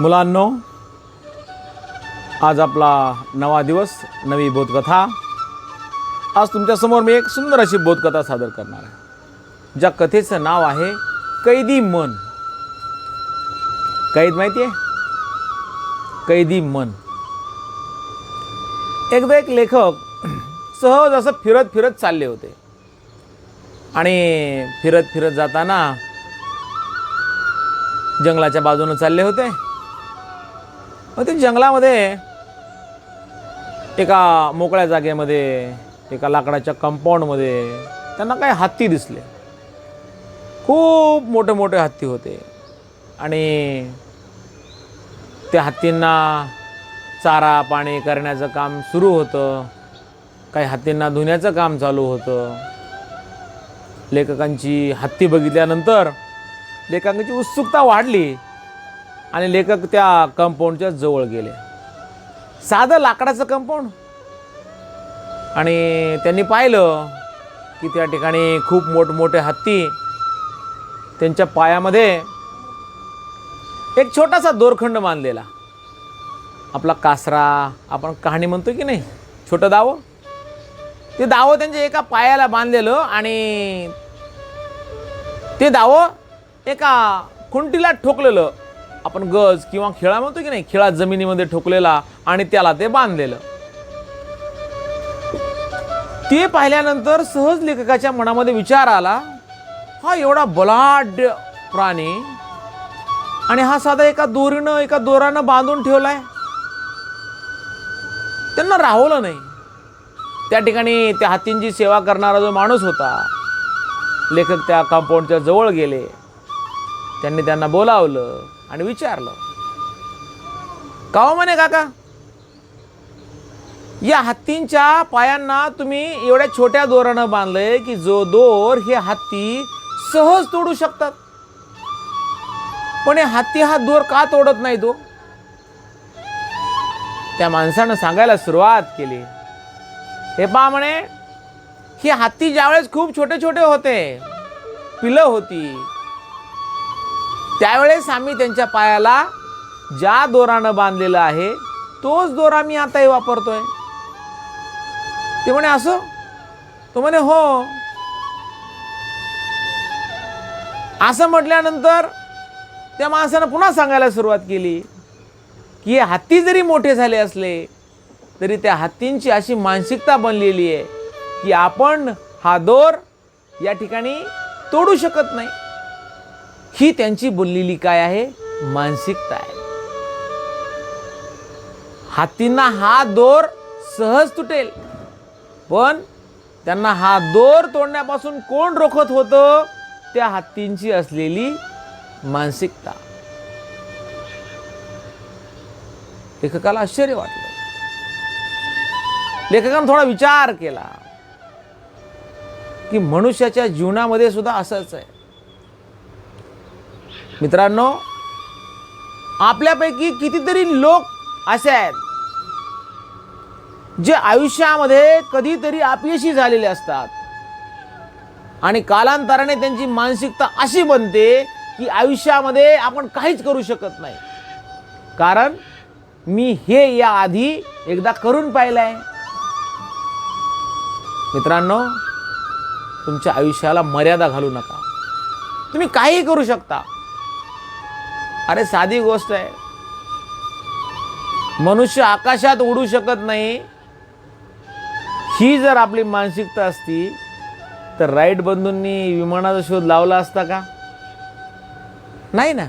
मुलांनो आज आपला नवा दिवस नवी बोधकथा. आज तुमच्यासमोर मी एक सुंदर अशी बोधकथा सादर करणार आहे ज्या कथेचं नाव आहे कैदी मन. कैद माहिती आहे कैदी मन. एकदा एक लेखक सहज असं फिरत फिरत चालले होते. आणि फिरत फिरत जाताना जंगलाच्या बाजूनं चालले होते. मग ते जंगलामध्ये एका मोकळ्या जागेमध्ये एका लाकडाच्या कंपाऊंडमध्ये त्यांना काही हत्ती दिसले. खूप मोठे मोठे हत्ती होते. आणि त्या हत्तींना चारा पाणी करण्याचं काम सुरू होतं. काही हत्तींना धुण्याचं काम चालू होतं. लेखकांची हत्ती बघितल्यानंतर लेखकांची उत्सुकता वाढली. आणि लेखक त्या कंपाऊंडच्या जवळ गेले. साधं लाकडाचं कंपाऊंड. आणि त्यांनी पाहिलं की त्या ठिकाणी खूप मोठमोठे हत्ती त्यांच्या पायामध्ये एक छोटासा दोरखंड बांधलेला. आपला कासरा आपण कहाणी म्हणतो की नाही छोटं दावं. ते दावं त्यांच्या एका पायाला बांधलेलं आणि ते दावं एका खुंटीला ठोकलेलं. आपण गज किंवा खेळा म्हणतो की नाही खेळा जमिनीमध्ये ठोकलेला आणि त्याला ते बांधलेलं. ते पाहिल्यानंतर सहज लेखकाच्या मनामध्ये विचार आला हा एवढा बलाढ्य प्राणी आणि हा साधा एका दोरीनं एका दोरानं बांधून ठेवलाय. त्यांना राहवलं नाही. त्या ठिकाणी त्या हातींची सेवा करणारा जो माणूस होता लेखक त्या कंपाऊंडच्या जवळ गेले. त्यांनी त्यांना बोलावलं आणि विचारलं. का हो म्हणे काका या हत्तींच्या पायांना तुम्ही एवढ्या छोट्या दोरानं बांधलंय की जो दोर हे हत्ती सहज तोडू शकतात. पण हे हत्ती हा दोर का तोडत नाही तो? त्या माणसानं सांगायला सुरुवात केली. हे पहा म्हणे ही हत्ती ज्यावेळेस खूप छोटे छोटे होते पिलं होती त्यावेळेस आम्ही त्यांच्या पायाला ज्या दोरानं बांधलेलं आहे तोच दोरा मी आताही वापरतोय. ते म्हणे असो? तो म्हणे हो. असं म्हटल्यानंतर त्या माणसानं पुन्हा सांगायला सुरुवात केली की हे हत्ती जरी मोठे झाले असले तरी त्या हत्तींची अशी मानसिकता बनलेली आहे की आपण हा दोर या ठिकाणी तोडू शकत नाही. ही त्यांची बोललेली काय आहे? मानसिकता आहे. हत्तींना हा दोर सहज तुटेल. पण त्यांना हा दोर तोडण्यापासून कोण रोखत होतं? त्या हत्तींची असलेली मानसिकता. लेखकाला आश्चर्य वाटलं. लेखकानं थोडा विचार केला की मनुष्याच्या जीवनामध्ये सुद्धा असंच आहे. मित्रांनो आपल्यापैकी कितीतरी लोक असे आहेत जे आयुष्यामध्ये कधीतरी अपयशी झालेले असतात. आणि कालांतराने त्यांची मानसिकता अशी बनते की आयुष्यामध्ये आपण काहीच करू शकत नाही. कारण मी हे या आधी एकदा करून पाहिलं आहे. मित्रांनो तुमच्या आयुष्याला मर्यादा घालू नका. तुम्ही काहीही करू शकता. अरे साधी गोष्ट आहे. मनुष्य आकाशात उडू शकत नाही. ही जर आपली मानसिकता असती तर राईट बंधूंनी विमानाचा शोध लावला असता का? नाही ना.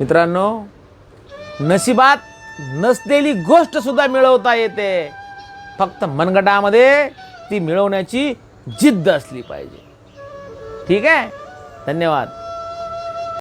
मित्रांनो नशिबात नसलेली गोष्ट सुद्धा मिळवता येते. फक्त मनगटामध्ये ती मिळवण्याची जिद्द असली पाहिजे. ठीक आहे? धन्यवाद.